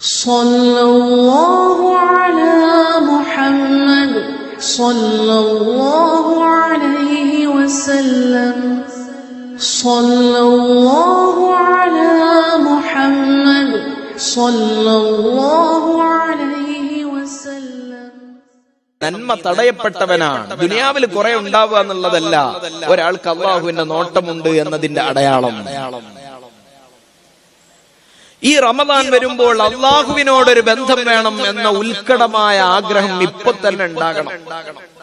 صلى الله على محمد صلى الله عليه وسلم صلى الله على محمد صلى الله عليه وسلم നന്മ തടയപ്പെട്ടവനാണ് ദുനിയാവിൽ കുറെ ഉണ്ടാവുക എന്നുള്ളതല്ല ഒരാൾക്ക് അള്ളാഹുവിന്റെ നോട്ടമുണ്ട് എന്നതിന്റെ അടയാളം ഈ റമദാൻ വരുമ്പോൾ അള്ളാഹുവിനോടൊരു ബന്ധം വേണം എന്ന ഉത്കടമായ ആഗ്രഹം ഇപ്പൊ തന്നെ ഉണ്ടാകണം.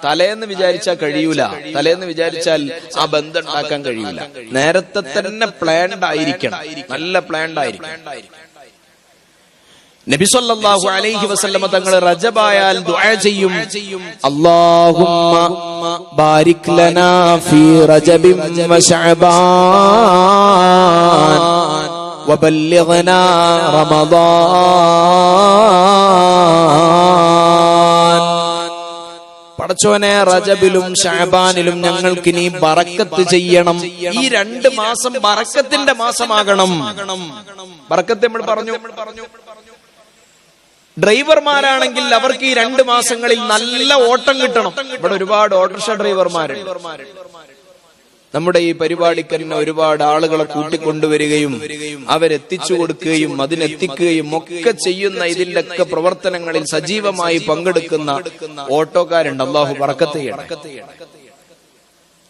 തലേന്ന് വിചാരിച്ചാൽ കഴിയൂല. തലേന്ന് വിചാരിച്ചാൽ ആ ബന്ധം ഉണ്ടാക്കാൻ കഴിയൂല. നേരത്തെ തന്നെ പ്ലാൻഡ് ആയിരിക്കണം. നല്ല പ്ലാൻഡ് ആയിരിക്കണം. നബി സല്ലല്ലാഹു അലൈഹി വസല്ലമ തങ്ങൾ റജബായാൽ ദുആ ചെയ്യും. അല്ലാഹുമ്മ ബാരിക് ലനാ ഫീ റജബിൻ വശഅബാൻ വബല്ലിഗ്നാ رمضان പടച്ചോനെ റജബിലും ഷാബാനിലും ഞങ്ങൾക്ക് നീ ബറക്കത്ത് ചെയ്യണം. ഈ രണ്ട് മാസം ബറക്കത്തിന്റെ മാസമാകണം. ബറക്കത്ത് നമ്മൾ പറഞ്ഞു. ഡ്രൈവർമാരാണെങ്കിൽ അവർക്ക് ഈ രണ്ട് മാസങ്ങളിൽ നല്ല ഓട്ടം കിട്ടണം. ഇവിടെ ഒരുപാട് ഓട്ടോറിക്ഷ ഡ്രൈവർമാരുണ്ട്. നമ്മുടെ ഈ പരിപാടിക്ക് തന്നെ ഒരുപാട് ആളുകളെ കൂട്ടിക്കൊണ്ടുവരികയും അവരെത്തിച്ചു കൊടുക്കുകയും അതിനെത്തിക്കുകയും ഒക്കെ ചെയ്യുന്ന ഇതിന്റെ ഒക്കെ പ്രവർത്തനങ്ങളിൽ സജീവമായി പങ്കെടുക്കുന്ന ഓട്ടോക്കാരുണ്ട്. അള്ളാഹു പറക്കത്ത്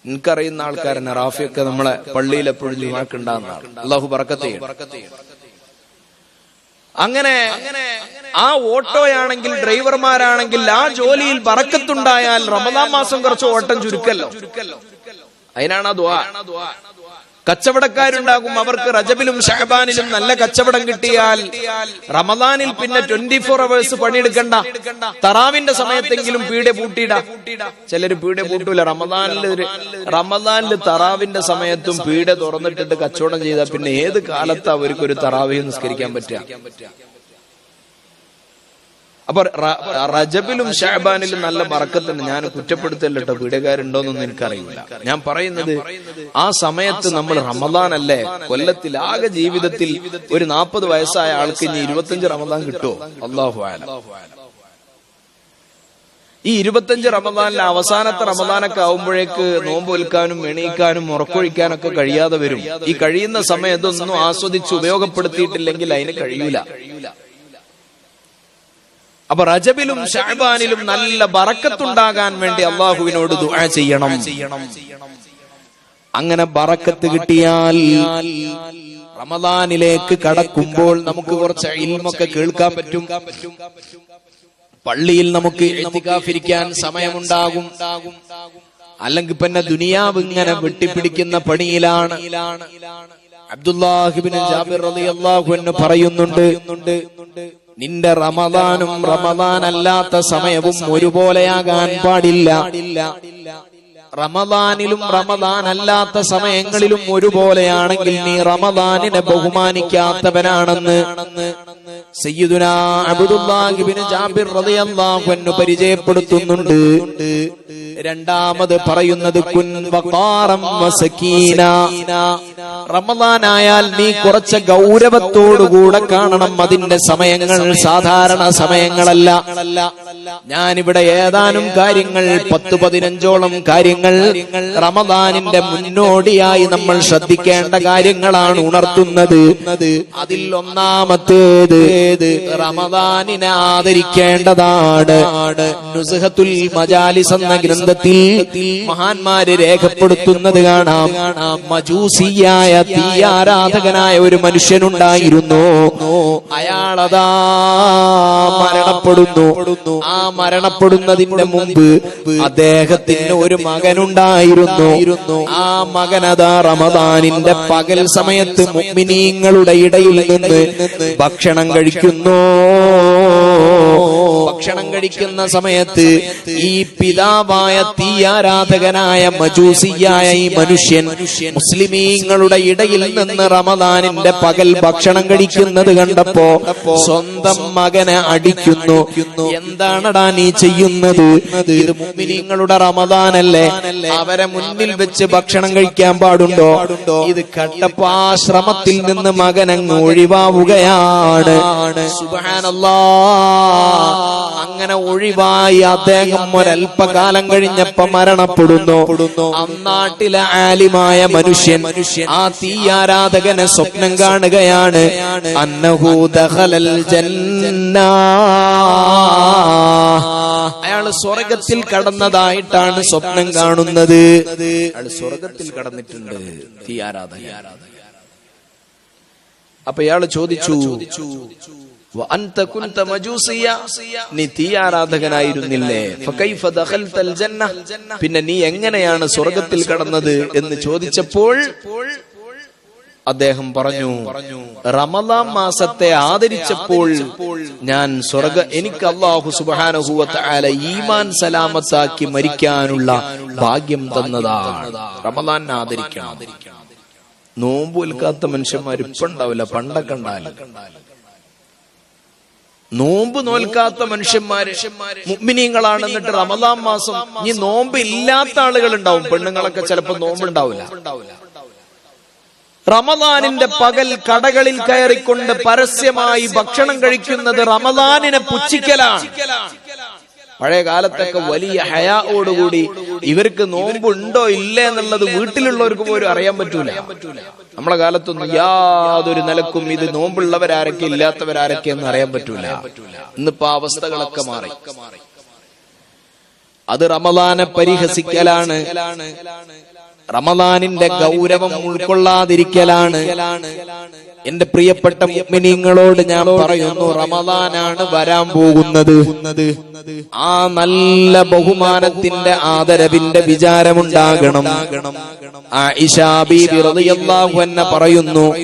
എനിക്കറിയുന്ന ആൾക്കാരനെ റാഫിയൊക്കെ നമ്മളെ പള്ളിയിൽ എപ്പോഴും ലിമാക്കുണ്ടാകുന്ന ആൾ അള്ളാഹു പറക്കത്ത് അങ്ങനെ ആ ഓട്ടോയാണെങ്കിൽ ഡ്രൈവർമാരാണെങ്കിൽ ആ ജോലിയിൽ പറക്കത്തുണ്ടായാൽ റമദാൻ മാസം കുറച്ച് ഓട്ടം ചുരുക്കല്ലോ ചുരുക്കല്ലോ. അതിനാണ് ആ ദ്വാ കച്ചവടക്കാരുണ്ടാകും അവർക്ക് റജബിലും ഷഹബാനിലും നല്ല കച്ചവടം കിട്ടിയാൽ റമദാനിൽ പിന്നെ ട്വന്റി ഫോർ അവേഴ്സ് പണിയെടുക്കണ്ട. തറാവിന്റെ സമയത്തെങ്കിലും പീടെ പൂട്ടിയിടാ. ചിലര് പീടെ പൂട്ടൂല. റമദാനിൽ റമദാനിൽ തറാവിന്റെ സമയത്തും പീടെ തുറന്നിട്ടിട്ട് കച്ചവടം ചെയ്താൽ പിന്നെ ഏത് കാലത്ത് അവർക്ക് ഒരു തറാവിയും നിസ്കരിക്കാൻ പറ്റുക? അപ്പൊ റജബിലും ഷാബാനിലും നല്ല ബറക്കത്തുണ്ട് ഞാൻ കുറ്റപ്പെടുത്തല്ലോ വീടുകാരുണ്ടോന്നൊന്നും എനിക്കറിയില്ല. ഞാൻ പറയുന്നത് ആ സമയത്ത് നമ്മൾ റമദാൻ അല്ലേ കൊല്ലത്തിൽ ആകെ ജീവിതത്തിൽ ഒരു നാൽപ്പത് വയസ്സായ ആൾക്ക് ഇനി ഇരുപത്തഞ്ച് റമദാൻ കിട്ടുമോ അള്ളാഹു ഈ ഇരുപത്തഞ്ച് റമദാനിലെ അവസാനത്തെ റമദാനൊക്കെ ആവുമ്പോഴേക്ക് നോമ്പ് വിൽക്കാനും എണീക്കാനും ഉറക്കൊഴിക്കാനൊക്കെ കഴിയാതെ വരും. ഈ കഴിയുന്ന സമയത്തൊന്നും ആസ്വദിച്ച് ഉപയോഗപ്പെടുത്തിയിട്ടില്ലെങ്കിൽ അതിന് കഴിയൂല. അപ്പൊ റജബിലും ഷാബാനിലും നല്ല ബറക്കത്തുണ്ടാകാൻ വേണ്ടി അള്ളാഹുവിനോട് ദുആ ചെയ്യണം. അങ്ങനെ ബറക്കത്ത് കിട്ടിയാൽ റമദാനിലേക്ക് കടക്കുമ്പോൾ നമുക്ക് കുറച്ച് ഇൽമൊക്കെ കേൾക്കാൻ പറ്റും. പള്ളിയിൽ നമുക്ക് എത്തിക്കാഫിരിക്കാൻ സമയമുണ്ടാകും. അല്ലെങ്കിൽ പിന്നെ ദുനിയാവ് ഇങ്ങനെ വെട്ടിപ്പിടിക്കുന്ന പണിയിലാണ്. അബ്ദുല്ലാഹിബിൻ ജാബിർ റളിയല്ലാഹു അൻഹു പറയുന്നുണ്ട് നിന്റെ റമദാനും റമദാൻ അല്ലാത്ത സമയവും ഒരുപോലെയാകാൻ പാടില്ല. റമദാനിലും റമദാൻ അല്ലാത്ത സമയങ്ങളിലും ഒരുപോലെയാണെങ്കിൽ നീ റമദാനിനെ ബഹുമാനിക്കാത്തവനാണെന്ന് പരിചയപ്പെടുത്തുന്നുണ്ട്. രണ്ടാമത് പറയുന്നത് റമദാനായാൽ നീ കുറച്ച് ഗൗരവത്തോടുകൂടെ കാണണം. അതിന്റെ സമയങ്ങൾ സാധാരണ സമയങ്ങളല്ല. ഞാനിവിടെ ഏതാനും കാര്യങ്ങൾ പത്ത് പതിനഞ്ചോളം കാര്യങ്ങൾ റമദാനിന്റെ മുന്നോടിയായി നമ്മൾ ശ്രദ്ധിക്കേണ്ട കാര്യങ്ങളാണ് ഉണർത്തുന്നത്. അതിൽ ഒന്നാമത്തേത് റമദാനിനെ ആദരിക്കേണ്ടതാണ്. നുസ്ഹത്തുൽ മജാലിസ് എന്ന ഗ്രന്ഥത്തിൽ മഹാന്മാര് രേഖപ്പെടുത്തുന്നത് കാണാം. മജൂസിയായ തീയാരാധകനായ ഒരു മനുഷ്യനുണ്ടായിരുന്നു. അയാളതാ മരണപ്പെടുന്നു. ആ മരണപ്പെടുന്നതിന്റെ മുമ്പ് അദ്ദേഹത്തിന് ഒരു മകനുണ്ടായിരുന്നു. ആ മകനതാ റമദാനിന്റെ പകൽ സമയത്ത് മുഗ്മിനീങ്ങളുടെ ഇടയിൽ നിന്ന് ഭക്ഷണം കഴിക്കുന്നു. ഭക്ഷണം കഴിക്കുന്ന സമയത്ത് ഈ പിതാവായ തീ ആരാധകനായ മജൂസിയായ ഈ മനുഷ്യൻ മുസ്ലിമീങ്ങളുടെ ഇടയിൽ നിന്ന് റമദാനിന്റെ പകൽ ഭക്ഷണം കഴിക്കുന്നത് കണ്ടപ്പോ സ്വന്തം മകനെ അടിക്കുന്നു. എന്താണടാ നീ ചെയ്യുന്നത്? ഇത് മുസ്ലിമീങ്ങളുടെ റമദാനല്ലേ? അവരെ മുന്നിൽ വെച്ച് ഭക്ഷണം കഴിക്കാൻ പാടുണ്ടോ? ഇത് കണ്ടപ്പോ ആ ശ്രമത്തിൽ നിന്ന് മകനങ്ങ് ഒഴിവാവുകയാണ്. അങ്ങനെ ഒഴിവായി അദ്ദേഹം ഒരല്പകാലം കഴിഞ്ഞപ്പോ മരണപ്പെടുന്നു. അന്നാട്ടിലെ ആലിമായ മനുഷ്യൻ മനുഷ്യൻ ആ തീ ആരാധകനെ സ്വപ്നം കാണുകയാണ്. ദഖലൽ ജന്ന. അയാൾ സ്വർഗത്തിൽ കടന്നതായിട്ടാണ് സ്വപ്നം കാണുന്നത്. അയാൾ സ്വർഗത്തിൽ കടന്നിട്ടുണ്ട് തീ ആരാധക അപ്പൊ ഇയാൾ ചോദിച്ചു? നീ തീ ആരാധകനായിരുന്നില്ലേ? പിന്നെ നീ എങ്ങനെയാണ് സ്വർഗത്തിൽ കടന്നത് എന്ന് ചോദിച്ചപ്പോൾ അദ്ദേഹം പറഞ്ഞു റമദാം മാസത്തെ ആദരിച്ചപ്പോൾ ഞാൻ സ്വർഗ എനിക്ക് അള്ളാഹു സുബാനുഭൂവത്ത ഈമാൻ സലാമത്താക്കി മരിക്കാനുള്ള ഭാഗ്യം തന്നതാണ് റമദാൻ ആദരിക്കണം നോമ്പ് വിൽക്കാത്ത മനുഷ്യന്മാർ ഇപ്പൊ ഉണ്ടാവില്ല. പണ്ടൊക്കെ നോമ്പ് നോൽക്കാത്ത മനുഷ്യന്മാര് മുഗ്മിനീങ്ങളാണ് എന്നിട്ട് റമദാം മാസം ഈ നോമ്പ് ഇല്ലാത്ത ആളുകൾ ഉണ്ടാവും പെണ്ണുങ്ങളൊക്കെ ചിലപ്പോ നോമ്പ് ഉണ്ടാവില്ല. റമദാനിന്റെ പകൽ കടകളിൽ കയറിക്കൊണ്ട് പരസ്യമായി ഭക്ഷണം കഴിക്കുന്നത് റമദാനിനെ പുച്ഛിക്കലാണ്. പഴയ കാലത്തൊക്കെ വലിയ ഹയാവോടുകൂടി ഇവർക്ക് നോമ്പുണ്ടോ ഇല്ലേ എന്നുള്ളത് വീട്ടിലുള്ളവർക്ക് പോലും അറിയാൻ പറ്റൂല. നമ്മളെ കാലത്തൊന്നും യാതൊരു നിലക്കും ഇത് നോമ്പുള്ളവരാരൊക്കെ ഇല്ലാത്തവരാരൊക്കെ എന്ന് അറിയാൻ പറ്റൂല. ഇന്നിപ്പോ അവസ്ഥകളൊക്കെ മാറി. അത് റമദാനെ പരിഹസിക്കലാണ്. റമദാനിന്റെ ഗൗരവം ഉൾക്കൊള്ളാതിരിക്കലാണ്. എന്റെ പ്രിയപ്പെട്ട മുഗ്മിനീങ്ങളോട് ഞാൻ പറയുന്നു റമദാനാണ് വരാൻ പോകുന്നത്. ആ നല്ല ബഹുമാനത്തിന്റെ ആദരവിന്റെ വിചാരമുണ്ടാകണം. പറയുന്നു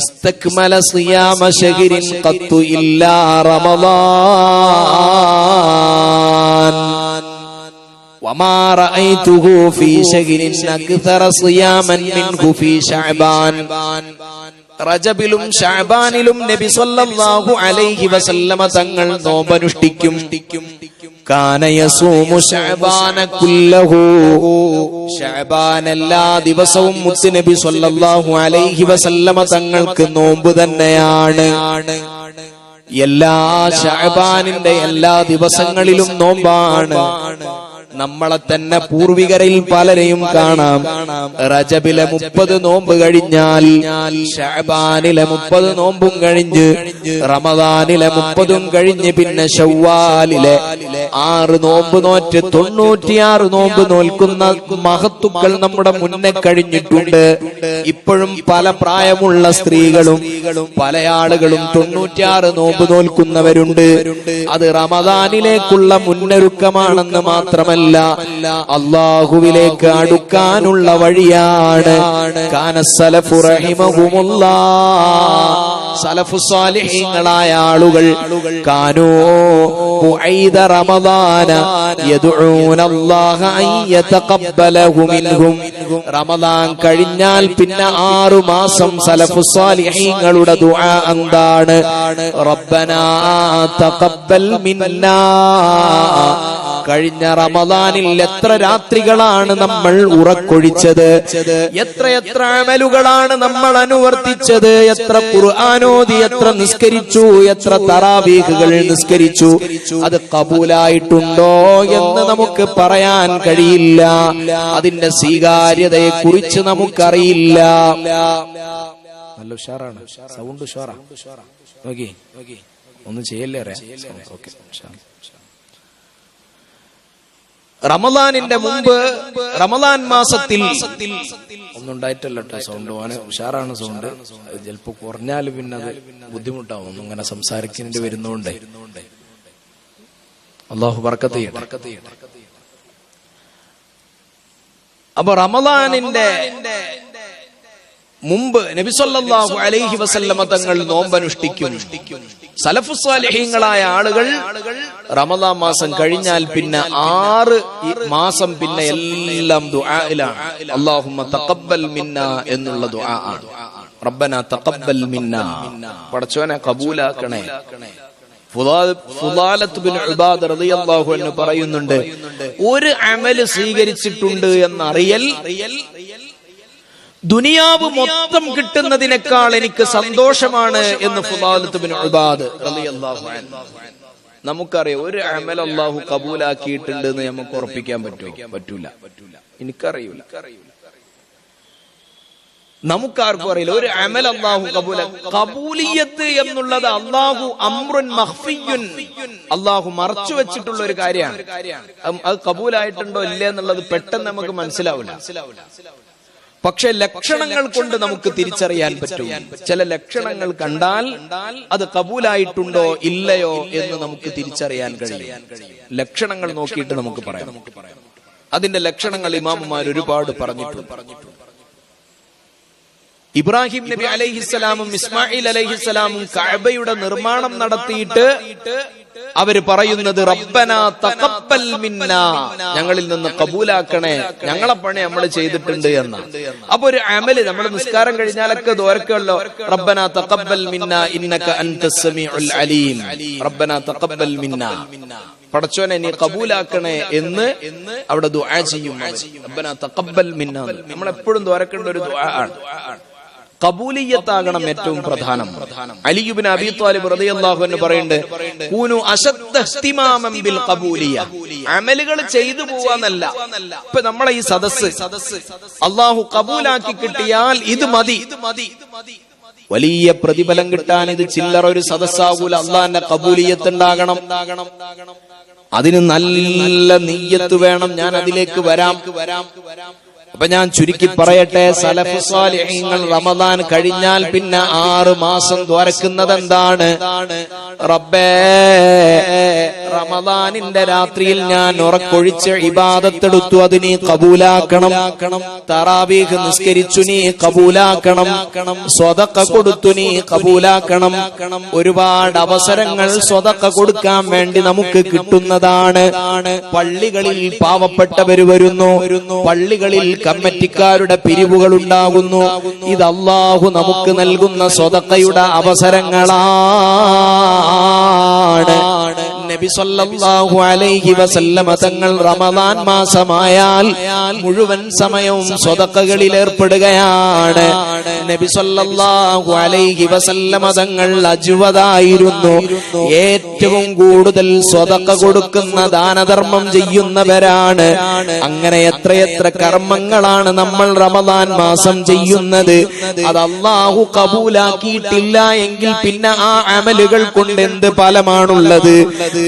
ഇസ്തക്മല സിയാമ ഇല്ലാ റമദാൻ وما رأيته في شهر أكثر صياما منه في شعبان റജബിലും ഷാബാനിലും നബി സല്ലല്ലാഹു അലൈഹി വസല്ലമ തങ്ങൾ നോമ്പനുഷ്ഠിക്കും കാന യസൂമു ശഅബാന കുല്ലഹു ശഅബാൻ എല്ലാ ദിവസവും മുത്ത് നബി സല്ലല്ലാഹു അലൈഹി വസല്ലമ തങ്ങൾക്ക് നോമ്പ് തന്നെയാണ് എല്ലാ ഷഹബാനിന്റെ എല്ലാ ദിവസങ്ങളിലും നോമ്പാണ്. നമ്മളെ തന്നെ പൂർവികരിൽ പലരെയും കാണാം. റജബിലെ മുപ്പത് നോമ്പ് കഴിഞ്ഞാൽ ഷഹബാനിലെ മുപ്പത് നോമ്പും കഴിഞ്ഞ് റമദാനിലെ മുപ്പതും കഴിഞ്ഞ് പിന്നെ ഷവ്വാലിലെ ആറ് നോമ്പ് നോറ്റ് തൊണ്ണൂറ്റിയാറ് നോമ്പ് നോൽക്കുന്ന മഹത്തുക്കൾ നമ്മുടെ മുന്നേ കഴിഞ്ഞിട്ടുണ്ട്. ഇപ്പോഴും പല പ്രായമുള്ള സ്ത്രീകളും പല ആളുകളും തൊണ്ണൂറ്റിയാറ് നോമ്പ് നോൽക്കുന്നവരുണ്ട്. അത് റമദാനിലേക്കുള്ള മുന്നൊരുക്കമാണെന്ന് മാത്രമല്ല അള്ളാഹുവിലേക്ക് അടുക്കാനുള്ള വഴിയാണ്. കാനസലഫു റഹിമഹുമുല്ലാ. സലഫു സാലിഹീങ്ങളായ ആളുകൾ റമദാൻ കഴിഞ്ഞാൽ പിന്നെ ആറു മാസം സലഫു സാലിഹീങ്ങളുടെ ദുആ എന്താണ്? റബ്ബനാ തഖബ്ബൽ മിന്നാ. കഴിഞ്ഞ റമദാനിൽ എത്ര രാത്രികളാണ് നമ്മൾ ഉറക്കൊഴിച്ചത്? എത്ര എത്ര അമലുകളാണ് നമ്മൾ അനുവർത്തിച്ചത്? എത്ര ഖുർആാനോദി എത്ര നിസ്കരിച്ചു? എത്ര തറാവീഹുകൾ നിസ്കരിച്ചു? അത് കബൂലായിട്ടുണ്ടോ എന്ന് നമുക്ക് പറയാൻ കഴിയില്ല. അതിന്റെ സ്വീകാര്യതയെ കുറിച്ച് നമുക്കറിയില്ല. നല്ല ഉഷാറാണ്. സൗണ്ട് ഉഷാറാ. നോക്കി. ഒന്നും ചെയ്യല്ലേ? അറിയാം ഓക്കെ. റമദാനിന്റെ മുമ്പ് റമദാൻ മാസത്തിൽ ഒന്നും ഉണ്ടായിട്ടല്ല കേട്ടോ സൗണ്ട് ഓനെ ഉഷാറാണ് സൗണ്ട് ചിലപ്പോ കുറഞ്ഞാൽ പിന്നെ അത് ബുദ്ധിമുട്ടാവും. ഒന്നും ഇങ്ങനെ സംസാരിക്കേണ്ടി വരുന്നോണ്ടേ. അള്ളാഹു അപ്പൊ റമദാനിന്റെ മുമ്പ് നബിസൊല്ലാഹു അലൈഹി വസല്ലമ തങ്ങൾ നോമ്പനുഷ്ഠിക്കും. സലഫുസ്വാലഹീങ്ങളായ ആളുകൾ റമദാൻ മാസം കഴിഞ്ഞാൽ പിന്നെ ആറ് മാസം പിന്നെ എല്ലാം ദുആയിലാണ് അല്ലാഹുമ്മ തഖബ്ബൽ മിന്ന എന്നുള്ള റബ്ബന തഖബ്ബൽ മിന്ന. പടച്ചോനെ കബൂലാക്കണേ. പറയുന്നുണ്ട് ഒരു അമൽ സ്വീകരിച്ചിട്ടുണ്ട് എന്നറിയൽ ദുനിയാവ് മൊത്തം കിട്ടുന്നതിനേക്കാൾ എനിക്ക് സന്തോഷമാണ് എന്ന് നമുക്കറിയാം ഒരു അമൽ അള്ളാഹു കബൂലാക്കിയിട്ടുണ്ട് എന്ന് നമുക്ക് ഉറപ്പിക്കാൻ പറ്റുമോ? പറ്റൂല. എനിക്കറിയൂല. നമുക്കാർക്കും അറിയില്ല ഒരു അമൽ അള്ളാഹു കബൂല കബൂലിയത്ത് എന്നുള്ളത് അള്ളാഹു അമ്രുൻ മഹ്ഫിയുൻ. അള്ളാഹു മറച്ചു വെച്ചിട്ടുള്ള ഒരു കാര്യമാണ്. അത് അത് കബൂലായിട്ടുണ്ടോ ഇല്ലേ എന്നുള്ളത് പെട്ടെന്ന് നമുക്ക് മനസ്സിലാവില്ല മനസ്സിലാവില്ല. പക്ഷെ ലക്ഷണങ്ങൾ കൊണ്ട് നമുക്ക് തിരിച്ചറിയാൻ പറ്റും. ചില ലക്ഷണങ്ങൾ കണ്ടാൽ അത് കബൂലായിട്ടുണ്ടോ ഇല്ലയോ എന്ന് നമുക്ക് തിരിച്ചറിയാൻ കഴിയും. ലക്ഷണങ്ങൾ നോക്കിയിട്ട് നമുക്ക് പറയാം. അതിന്റെ ലക്ഷണങ്ങൾ ഇമാമുമാർ ഒരുപാട് പറഞ്ഞിട്ടുണ്ട്. ഇബ്രാഹിം നബി അലൈഹിസ്സലാമും ഇസ്മായിൽ അലൈഹിസ്സലാമും കഅബയുടെ നിർമ്മാണം നടത്തിയിട്ട് അവർ പറയുന്നത് റബ്ബന തഖബ്ബൽ മിന്ന ഞങ്ങളിൽ നിന്ന് കബൂലാക്കണേ. ഞങ്ങളെ പണി നമ്മൾ ചെയ്തിട്ടുണ്ട് എന്ന്. അപ്പൊ ഒരു അമൽ നമ്മൾ നിസ്കാരം കഴിഞ്ഞാലൊക്കെ ദോരക്കുള്ളോ റബ്ബന തഖബ്ബൽ മിന്ന ഇന്നക അൻതസ് സമീഉൽ അലീം. റബ്ബന തഖബ്ബൽ മിന്ന. പടച്ചോനെ നീ കബൂലാക്കണേ എന്ന് അവിടെ ദുആ ചെയ്യും റബ്ബന തഖബ്ബൽ മിന്ന നമ്മൾ എപ്പോഴും ദോരക്കേണ്ട ഒരു ദുആ ആണ്. കബൂലിയത്താകണം ഏറ്റവും പ്രധാനം. അലിയുബിൻ അബി താലിബ് റളിയല്ലാഹു എന്ന് പറയുന്നുണ്ട് കൂനു ബിൽ ഖബൂലിയ അമലുകൾ ചെയ്തു പോവാന്നല്ല. ഇപ്പൊ നമ്മളെ ഈ സദസ് അള്ളാഹു കബൂലാക്കി കിട്ടിയാൽ ഇത് മതി. വലിയ പ്രതിഫലം കിട്ടാൻ ഇത് ചില്ലറ ഒരു സദസ്സാകൂല. അള്ളാന്റെ കബൂലിയത്ത് ഉണ്ടാകണം അതിന് നല്ല നീയത്ത് വേണം. ഞാൻ അതിലേക്ക് വരാം. അപ്പൊ ഞാൻ ചുരുക്കി പറയട്ടെ സലഫ് സ്വാലിഹീങ്ങൾ റമദാൻ കഴിഞ്ഞാൽ പിന്നെ ആറ് മാസം തുറക്കുന്നത് എന്താണ് റബ്ബേ റമദാനിന്റെ രാത്രിയിൽ ഞാൻ ഉറക്കൊഴിച്ച് ഇബാദത്തെടുത്തു അത് നീ കബൂലാക്കണം. തറാബീഹ് നിസ്കരിച്ചു നീ കബൂലാക്കണം. സ്വതക്ക കൊടുത്തു നീ കബൂലാക്കണം. ഒരുപാട് അവസരങ്ങൾ സ്വതക്ക കൊടുക്കാൻ വേണ്ടി നമുക്ക് കിട്ടുന്നതാണ്. പള്ളികളിൽ പാവപ്പെട്ടവര് വരുന്നു. പള്ളികളിൽ കമ്മിറ്റിക്കാരുടെ പിരിവുകൾ ഉണ്ടാകുന്നു ഇത് അള്ളാഹു നമുക്ക് നൽകുന്ന സ്വതക്കയുടെ അവസരങ്ങളാണ്. നബി സല്ലല്ലാഹു അലൈഹി വസല്ലമ തങ്ങൾ റമദാൻ മാസമായാൽ മുഴുവൻ സമയവും സ്വതക്കകളിൽ ഏർപ്പെടുകയാണ്. നബി സല്ലല്ലാഹു അലൈഹി വസല്ലമ തങ്ങൾ അജുവതായിരുന്നു ഏറ്റവും കൂടുതൽ സ്വതക്ക കൊടുക്കുന്ന ദാനധർമ്മം ചെയ്യുന്നവരാണ്. അങ്ങനെ എത്രയെത്ര കർമ്മങ്ങളാണ് നമ്മൾ റമദാൻ മാസം ചെയ്യുന്നത്. അത് അള്ളാഹു കബൂലാക്കിയിട്ടില്ല എങ്കിൽ പിന്നെ ആ അമലുകൾ കൊണ്ട് എന്ത് ഫലമാണുള്ളത്?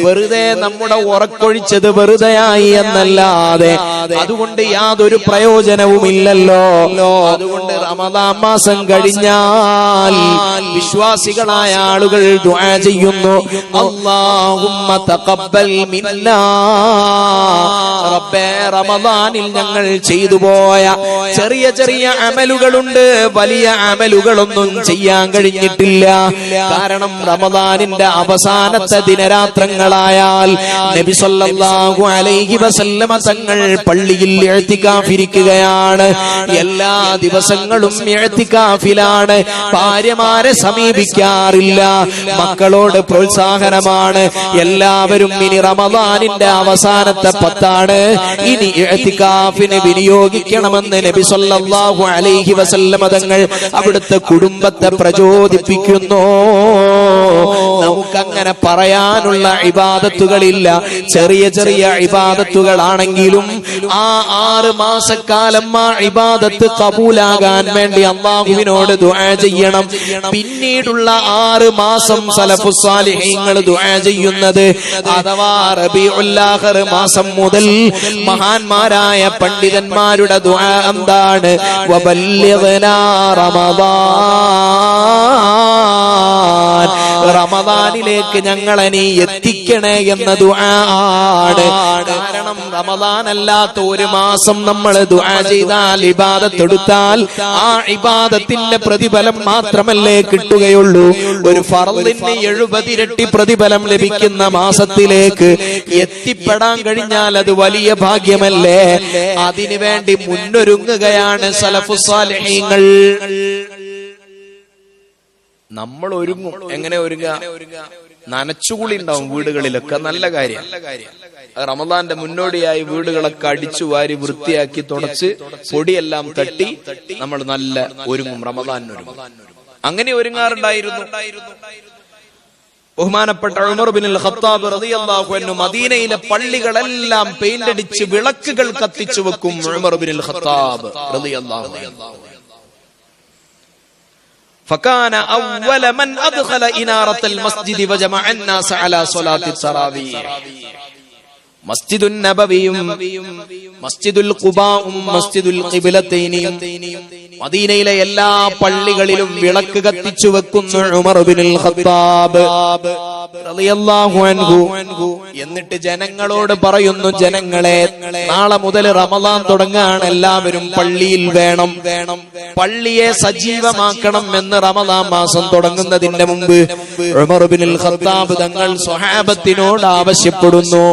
വെറുതെ നമ്മുടെ ഉറക്കൊഴിച്ചത് വെറുതെയായി എന്നല്ലാതെ അതുകൊണ്ട് യാതൊരു പ്രയോജനവും ഇല്ലല്ലോ അതുകൊണ്ട് റമദാൻ മാസം കഴിഞ്ഞാൽ വിശ്വാസികളായ ആളുകൾ ദുആ ചെയ്യുന്നു. അല്ലാഹുമ്മ തഖബ്ബൽ മിന്നാ. റബ്ബേ റമദാനിൽ ഞങ്ങൾ ചെയ്തു പോയ ചെറിയ ചെറിയ അമലുകളുണ്ട്. വലിയ അമലുകളൊന്നും ചെയ്യാൻ കഴിഞ്ഞിട്ടില്ല. കാരണം റമദാനിന്റെ അവസാനത്തെ ദിനരാത്രങ്ങളായാൽ നബി സല്ലല്ലാഹു അലൈഹി വസല്ലമ തങ്ങൾ പള്ളിയിൽ എഴുത്തിക്കാഫിരിക്കുകയാണ് എല്ലാ ദിവസങ്ങളും എഴുത്തിക്കാഫിലാണ് ഭാര്യമാരെ സമീപിക്കാറില്ല. മക്കളോട് പ്രോത്സാഹനമാണ്. എല്ലാവരും ഇനി റമദാനിന്റെ അവസാനത്തെ പത്താണ്. ഇനി എഴുത്തിക്കാഫിന് വിനിയോഗിക്കണമെന്ന് നബി സല്ലല്ലാഹു അലൈഹി വസല്ലമ തങ്ങൾ അവിടുത്തെ കുടുംബത്തെ പ്രചോദിപ്പിക്കുന്നു. നമുക്കങ്ങനെ പറയാനുള്ള ഇബാദത്തുകളില്ല. ചെറിയ ചെറിയ ഇബാദത്തുകളാണെങ്കിലും ആ ആറ് മാസക്കാലം ആ ഇബാദത്ത് കബൂലാകാൻ വേണ്ടി അള്ളാഹുവിനോട് ദുആ ചെയ്യണം. പിന്നീടുള്ള ആറ് മാസം സലഫുസാലിഹ്യങ്ങൾ ദുആ ചെയ്യുന്നത് അഥവാ റബീഉൽ ആഖിർ മാസം മുതൽ മഹാന്മാരായ പണ്ഡിതന്മാരുടെ ദുആ എന്താണ്? റമദാൻ. റമദാനിലേക്ക് ഞങ്ങളെ നീ എത്തിക്കണേ എന്ന ദുആണ് കാരണം റമദാൻ അല്ലാത്ത ഒരു മാസം നമ്മൾ ദുആ ചെയ്താൽ ഇബാദത്ത് എടുത്താൽ ആ ഇബാദത്തിന്റെ പ്രതിഫലം മാത്രമല്ലേ കിട്ടുകയുള്ളൂ. ഒരു ഫറലിന് എഴുപതിരട്ടി പ്രതിഫലം ലഭിക്കുന്ന മാസത്തിലേക്ക് എത്തിപ്പെടാൻ കഴിഞ്ഞാൽ അത് വലിയ ഭാഗ്യമല്ലേ? അതിനുവേണ്ടി മുന്നൊരുങ്ങുകയാണ് സലഫു സാലിഹീങ്ങൾ. നമ്മൾ ഒരുങ്ങും എങ്ങനെ ഒരുങ്ങുക? നനച്ചുകുളി ഉണ്ടാവും വീടുകളിലൊക്കെ. നല്ല കാര്യം. റമദാന്റെ മുന്നോടിയായി വീടുകളൊക്കെ അടിച്ചു വാരി വൃത്തിയാക്കി തുടച്ച് പൊടിയെല്ലാം തട്ടി നമ്മൾ നല്ല ഒരുങ്ങും. റമദാനൊരുങ്ങും അങ്ങനെ ഒരുങ്ങാറുണ്ടായിരുന്നു. ബഹുമാനപ്പെട്ട ഉമർ ബിൻ ഖത്താബ് റളിയല്ലാഹു അൻഹു മദീനയിലെ പള്ളികളെല്ലാം പെയിന്റ് അടിച്ച് വിളക്കുകൾ കത്തിച്ചു വെക്കും ഉമർ ബിൻ ഖത്താബ് റളിയല്ലാഹു അൻഹു. فكان أول من أدخل إنارة المسجد وجمع الناس على صلاة التراويح. മസ്ജിദുൻ നബവിയും മസ്ജിദുൽ കുബാവും മസ്ജിദുൽ ഖിബ്ലത്തൈനിയും മദീനയിലെ എല്ലാ പള്ളികളിലും വിളക്ക് കത്തിച്ചു വെക്കുന്ന ഉമർ ബിനുൽ ഖത്താബ് എന്നിട്ട് ജനങ്ങളോട് പറയുന്നു ജനങ്ങളെ നാളെ മുതൽ റമദാൻ തുടങ്ങാണ്. എല്ലാവരും പള്ളിയിൽ വേണം. വേണം പള്ളിയെ സജീവമാക്കണം എന്ന് റമദാൻ മാസം തുടങ്ങുന്നതിന്റെ മുമ്പ് ഉമർ ബിനുൽ ഖത്താബ് തങ്ങൾ സ്വഹാബത്തിനോട് ആവശ്യപ്പെടുന്നു.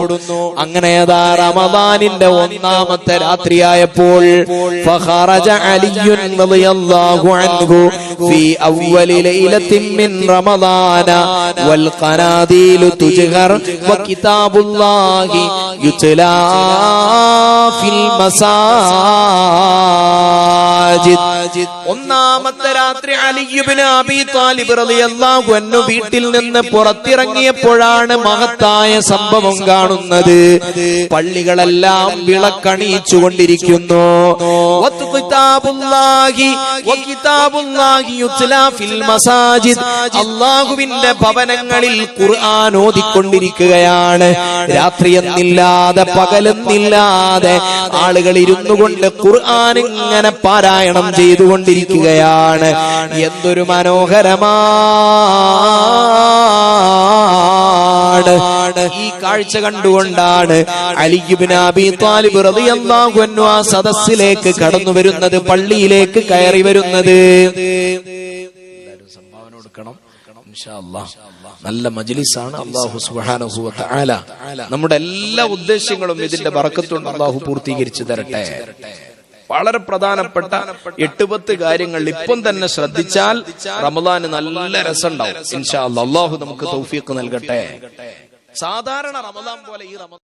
അങ്ങനെ ഏതാ റമദാനിന്റെ ഒന്നാമത്തെ രാത്രിയായപ്പോൾ മസാജിദ്. ഒന്നാമത്തെ രാത്രി അലിയുബിന് അബി താലിബ് റളിയല്ലാഹു അൻഹു വീട്ടിൽ നിന്ന് പുറത്തിറങ്ങിയപ്പോഴാണ് മഹത്തായ സംഭവം കാണുന്നത്. പള്ളികളെല്ലാം വിളക്കണിയിച്ചു കൊണ്ടിരിക്കുന്നു അള്ളാഹുവിന്റെ ഭവനങ്ങളിൽ ഖുർആൻ ഓതിക്കൊണ്ടിരിക്കുകയാണ്. രാത്രിയെന്നില്ലാതെ പകലെന്നില്ലാതെ ആളുകൾ ഇരുന്നു കൊണ്ട് ഖുർആൻ ഇങ്ങനെ പാരായണം ചെയ്തുകൊണ്ടിരിക്കുകയാണ്. എന്തൊരു മനോഹരമാണ് ഈ കാഴ്ച കണ്ടുകൊണ്ടാണ് അലിബിൻ അബി താലിബ് റളിയല്ലാഹു അൻഹു ആ സദസ്സിലേക്ക് കടന്നു വരുന്നത് പള്ളിയിലേക്ക് കയറി വരുന്നത്. കൊടുക്കണം. നല്ല മജ്ലിസാണ് അള്ളാഹു തആല നമ്മുടെ എല്ലാ ഉദ്ദേശങ്ങളും ഇതിന്റെ ബറക്കത്തുകൊണ്ട് അള്ളാഹു പൂർത്തീകരിച്ചു തരട്ടെ. വളരെ പ്രധാനപ്പെട്ട എട്ട് പത്ത് കാര്യങ്ങൾ ഇപ്പം തന്നെ ശ്രദ്ധിച്ചാൽ റമദാന് നല്ല രസമുണ്ടാവും. ഇൻഷാ. അള്ളാഹു നമുക്ക് തൗഫീഖ് നൽകട്ടെ. സാധാരണ റമദാൻ പോലെ ഈ റമദാൻ